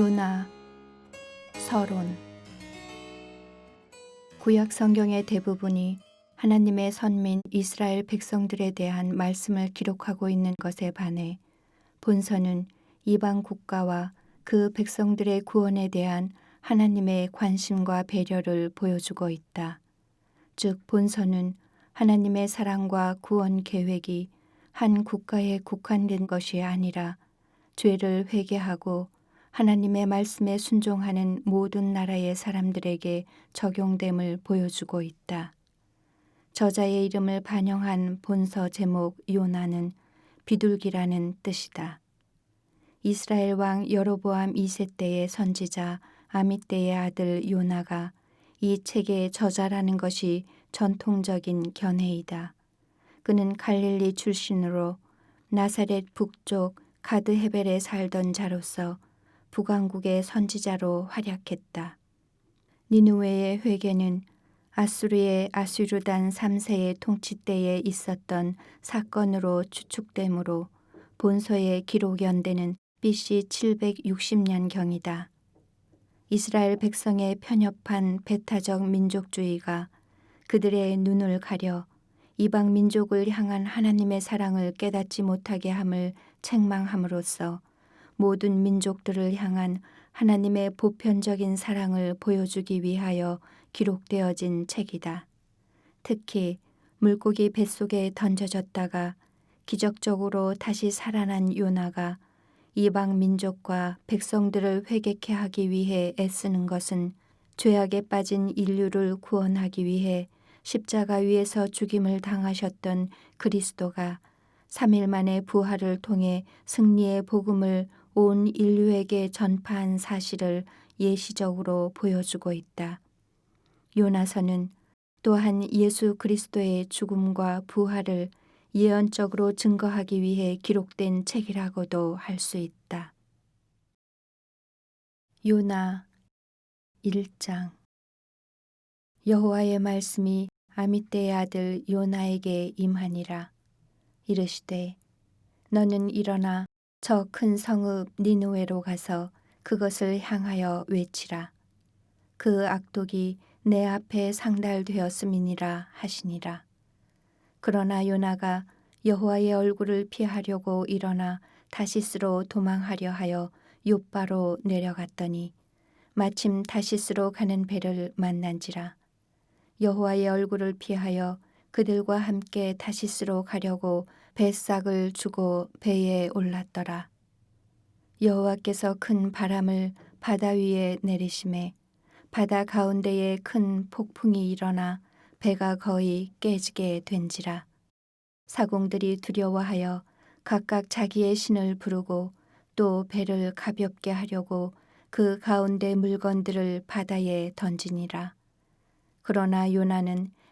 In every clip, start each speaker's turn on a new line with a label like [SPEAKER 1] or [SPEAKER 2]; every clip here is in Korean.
[SPEAKER 1] 요나 서론 구약 성경의 대부분이 하나님의 선민 이스라엘 백성들에 대한 말씀을 기록하고 있는 것에 반해 본서는 이방 국가와 그 백성들의 구원에 대한 하나님의 관심과 배려를 보여주고 있다. 즉 본서는 하나님의 사랑과 구원 계획이 한 국가에 국한된 것이 아니라 죄를 회개하고 하나님의 말씀에 순종하는 모든 나라의 사람들에게 적용됨을 보여주고 있다. 저자의 이름을 반영한 본서 제목 요나는 비둘기라는 뜻이다. 이스라엘 왕 여로보암 2세 때의 선지자 아미떼의 아들 요나가 이 책의 저자라는 것이 전통적인 견해이다. 그는 갈릴리 출신으로 나사렛 북쪽 가드 헤벨에 살던 자로서 북왕국의 선지자로 활약했다. 니누웨의 회개는 아수르의 아수르단 3세의 통치 때에 있었던 사건으로 추측되므로 본서의 기록 연대는 BC 760년경이다. 이스라엘 백성의 편협한 배타적 민족주의가 그들의 눈을 가려 이방 민족을 향한 하나님의 사랑을 깨닫지 못하게 함을 책망함으로써 모든 민족들을 향한 하나님의 보편적인 사랑을 보여주기 위하여 기록되어진 책이다. 특히 물고기 뱃속에 던져졌다가 기적적으로 다시 살아난 요나가 이방 민족과 백성들을 회개케 하기 위해 애쓰는 것은 죄악에 빠진 인류를 구원하기 위해 십자가 위에서 죽임을 당하셨던 그리스도가 3일 만에 부활을 통해 승리의 복음을 온 인류에게 전파한 사실을 예시적으로 보여주고 있다. 요나서는 또한 예수 그리스도의 죽음과 부활을 예언적으로 증거하기 위해 기록된 책이라고도 할 수 있다. 요나 1장 여호와의 말씀이 아미떼의 아들 요나에게 임하니라 이르시되 너는 일어나 저 큰 성읍 니누에로 가서 그것을 향하여 외치라. 그 악독이 내 앞에 상달되었음이니라 하시니라. 그러나 요나가 여호와의 얼굴을 피하려고 일어나 다시스로 도망하려 하여 요바로 내려갔더니 마침 다시스로 가는 배를 만난지라. 여호와의 얼굴을 피하여 그들과 함께 다시스로 가려고 뱃삭을 주고 배에 올랐더라 여호와께서 큰 바람을 바다 위에 내리심에 바다 가운데에 큰 폭풍이 일어나 배가 거의 깨지게 된지라. 사공들이 두려워하여 각각 자기의 신을 부르고 또 배를 가볍게 하려고 그 가운데 물건들을 바다에 던지니라. 그러나 요나는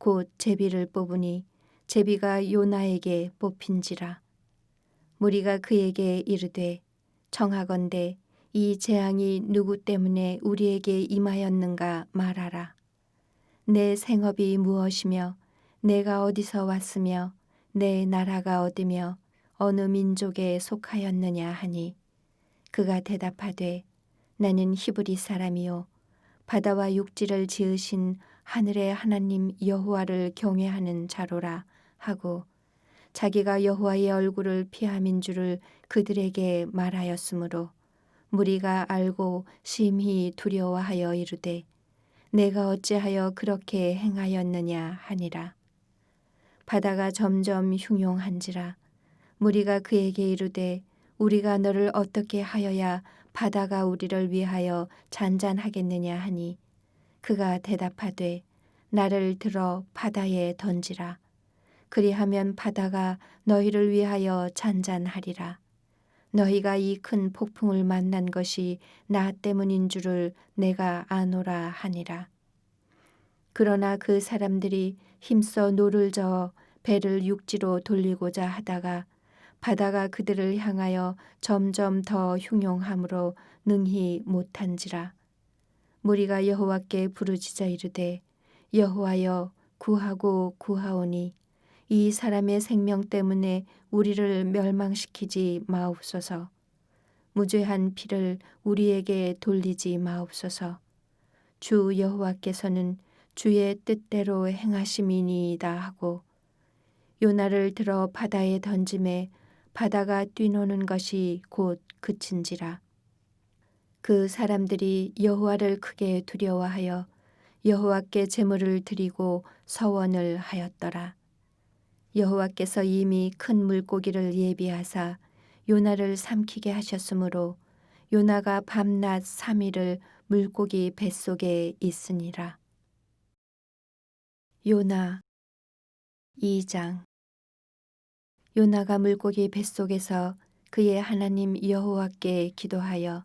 [SPEAKER 1] 곧 제비를 뽑으니 제비가 요나에게 뽑힌지라. 무리가 그에게 이르되 청하건대 이 재앙이 누구 때문에 우리에게 임하였는가 말하라. 내 생업이 무엇이며 내가 어디서 왔으며 내 나라가 어디며 어느 민족에 속하였느냐 하니 그가 대답하되 나는 히브리 사람이요 바다와 육지를 지으신 하늘의 하나님 여호와를 경외하는 자로라 하고 자기가 여호와의 얼굴을 피함인 줄을 그들에게 말하였으므로 무리가 알고 심히 두려워하여 이르되 내가 어찌하여 그렇게 행하였느냐 하니라. 바다가 점점 흉용한지라 무리가 그에게 이르되 우리가 너를 어떻게 하여야 바다가 우리를 위하여 잔잔하겠느냐 하니 그가 대답하되 나를 들어 바다에 던지라 그리하면 바다가 너희를 위하여 잔잔하리라 너희가 이 큰 폭풍을 만난 것이 나 때문인 줄을 내가 아노라 하니라. 그러나 그 사람들이 힘써 노를 저어 배를 육지로 돌리고자 하다가 바다가 그들을 향하여 점점 더 흉용함으로 능히 못한지라. 무리가 여호와께 부르짖어 이르되 여호와여 구하고 구하오니 이 사람의 생명 때문에 우리를 멸망시키지 마옵소서. 무죄한 피를 우리에게 돌리지 마옵소서. 주 여호와께서는 주의 뜻대로 행하심이니이다 하고 요나를 들어 바다에 던짐에 바다가 뛰노는 것이 곧 그친지라. 그 사람들이 여호와를 크게 두려워하여 여호와께 제물을 드리고 서원을 하였더라. 여호와께서 이미 큰 물고기를 예비하사 요나를 삼키게 하셨으므로 요나가 밤낮 삼일을 물고기 뱃속에 있으니라. 요나 2장 요나가 물고기 뱃속에서 그의 하나님 여호와께 기도하여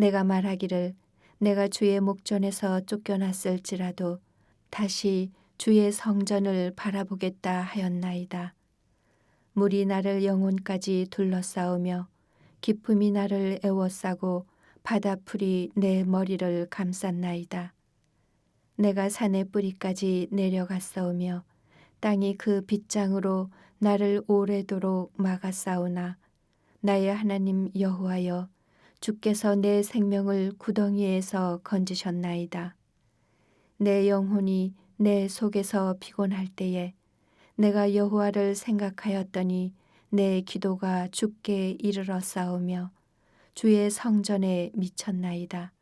[SPEAKER 1] 내가 말하기를 내가 주의 목전에서 쫓겨났을지라도 다시 주의 성전을 바라보겠다 하였나이다. 물이 나를 영혼까지 둘러싸우며 기품이 나를 애워싸고 바다풀이 내 머리를 감쌌나이다. 내가 산의 뿌리까지 내려갔사오며 땅이 그 빗장으로 나를 오래도록 막아싸우나 나의 하나님 여호와여 주께서 내 생명을 구덩이에서 건지셨나이다. 내 영혼이 내 속에서 피곤할 때에 내가 여호와를 생각하였더니 내 기도가 주께 이르러 싸우며 주의 성전에 미쳤나이다.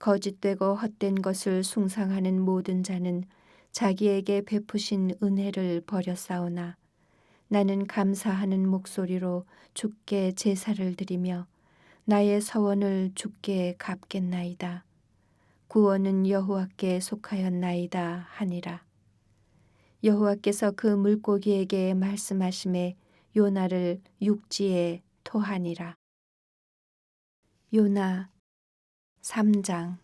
[SPEAKER 1] 거짓되고 헛된 것을 숭상하는 모든 자는 자기에게 베푸신 은혜를 버렸사오나 나는 감사하는 목소리로 주께 제사를 드리며 나의 서원을 주께 갚겠나이다. 구원은 여호와께 속하였나이다 하니라. 여호와께서 그 물고기에게 말씀하심에 요나를 육지에 토하니라. 요나 3장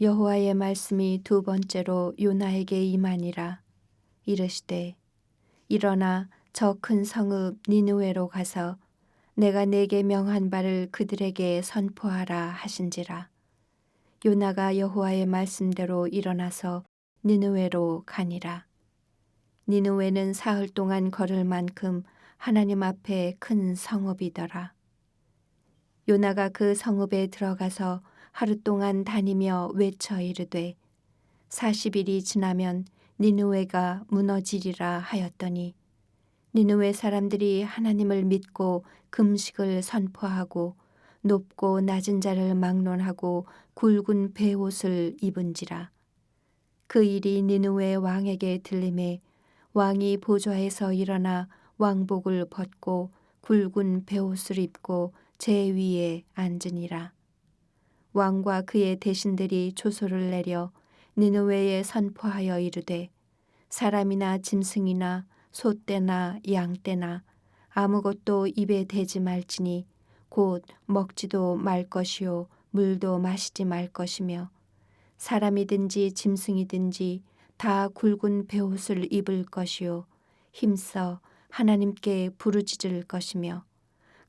[SPEAKER 1] 여호와의 말씀이 두 번째로 요나에게 임하니라 이르시되 일어나 저 큰 성읍 니누웨로 가서 내가 내게 명한 바를 그들에게 선포하라 하신지라. 요나가 여호와의 말씀대로 일어나서 니누웨로 가니라. 니누웨는 사흘 동안 걸을 만큼 하나님 앞에 큰 성읍이더라. 요나가 그 성읍에 들어가서 하루 동안 다니며 외쳐 이르되 40일이 지나면 니누웨가 무너지리라 하였더니 니누웨 사람들이 하나님을 믿고 금식을 선포하고 높고 낮은 자를 막론하고 굵은 베옷을 입은지라. 그 일이 니누웨 왕에게 들림에 왕이 보좌에서 일어나 왕복을 벗고 굵은 베옷을 입고 제 위에 앉으니라. 왕과 그의 대신들이 조소를 내려 니느웨에 선포하여 이르되 사람이나 짐승이나 소떼나 양떼나 아무것도 입에 대지 말지니 곧 먹지도 말 것이요 물도 마시지 말 것이며 사람이든지 짐승이든지 다 굵은 베옷을 입을 것이요 힘써 하나님께 부르짖을 것이며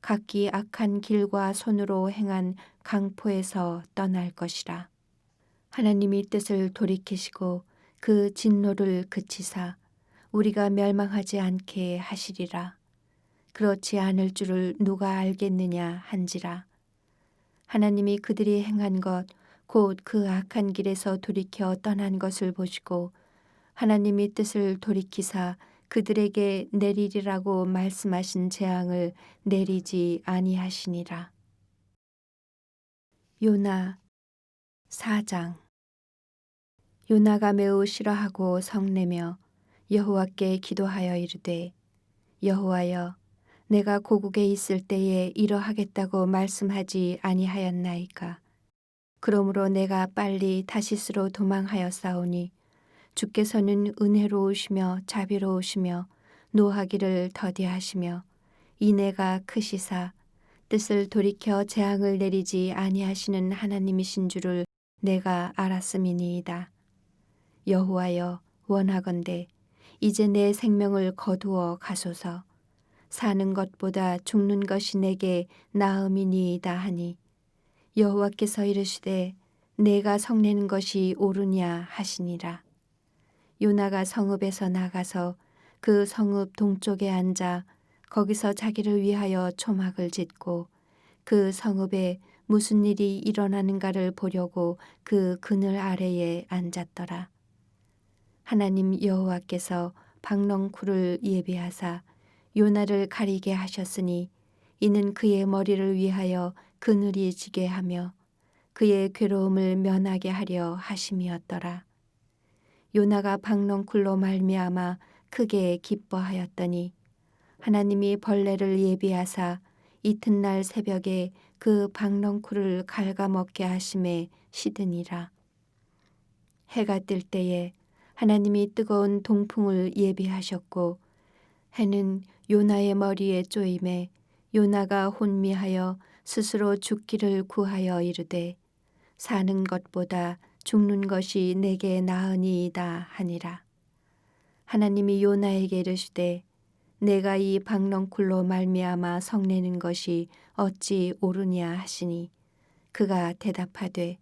[SPEAKER 1] 각기 악한 길과 손으로 행한 강포에서 떠날 것이라. 하나님이 뜻을 돌이키시고 그 진노를 그치사 우리가 멸망하지 않게 하시리라. 그렇지 않을 줄을 누가 알겠느냐 한지라. 하나님이 그들이 행한 것, 곧 그 악한 길에서 돌이켜 떠난 것을 보시고 하나님이 뜻을 돌이키사 그들에게 내리리라고 말씀하신 재앙을 내리지 아니하시니라. 요나 4장 요나가 매우 싫어하고 성내며 여호와께 기도하여 이르되 여호와여 내가 고국에 있을 때에 이러하겠다고 말씀하지 아니하였나이까 그러므로 내가 빨리 다시스로 도망하여 싸우니 주께서는 은혜로우시며 자비로우시며 노하기를 더디하시며 이내가 크시사 뜻을 돌이켜 재앙을 내리지 아니하시는 하나님이신 줄을 내가 알았음이니이다. 여호와여 원하건대 이제 내 생명을 거두어 가소서. 사는 것보다 죽는 것이 내게 나음이니이다 하니. 여호와께서 이르시되 내가 성내는 것이 옳으냐 하시니라. 요나가 성읍에서 나가서 그 성읍 동쪽에 앉아 거기서 자기를 위하여 초막을 짓고 그 성읍에 무슨 일이 일어나는가를 보려고 그 그늘 아래에 앉았더라. 하나님 여호와께서 박넝쿨을 예비하사 요나를 가리게 하셨으니 이는 그의 머리를 위하여 그늘이 지게 하며 그의 괴로움을 면하게 하려 하심이었더라. 요나가 박넝쿨로 말미암아 크게 기뻐하였더니 하나님이 벌레를 예비하사 이튿날 새벽에 그 박넝쿨을 갉아먹게 하심에 시드니라. 해가 뜰 때에 하나님이 뜨거운 동풍을 예비하셨고 해는 요나의 머리에 쪼임에 요나가 혼미하여 스스로 죽기를 구하여 이르되 사는 것보다 죽는 것이 내게 나으니이다 하니라. 하나님이 요나에게 이르시되 내가 이 박넝쿨로 말미암아 성내는 것이 어찌 옳으냐 하시니 그가 대답하되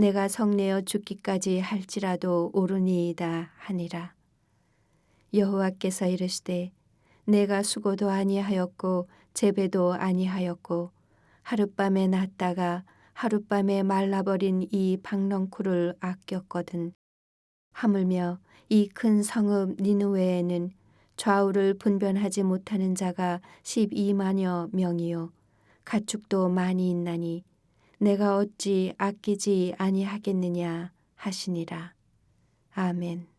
[SPEAKER 1] 내가 성내어 죽기까지 할지라도 옳으니이다 하니라. 여호와께서 이르시되 내가 수고도 아니하였고 재배도 아니하였고 하룻밤에 났다가 하룻밤에 말라버린 이 박넝쿨을 아꼈거든. 하물며 이 큰 성읍 니누웨에는 좌우를 분변하지 못하는 자가 12만여 명이요 가축도 많이 있나니 내가 어찌 아끼지 아니하겠느냐 하시니라. 아멘.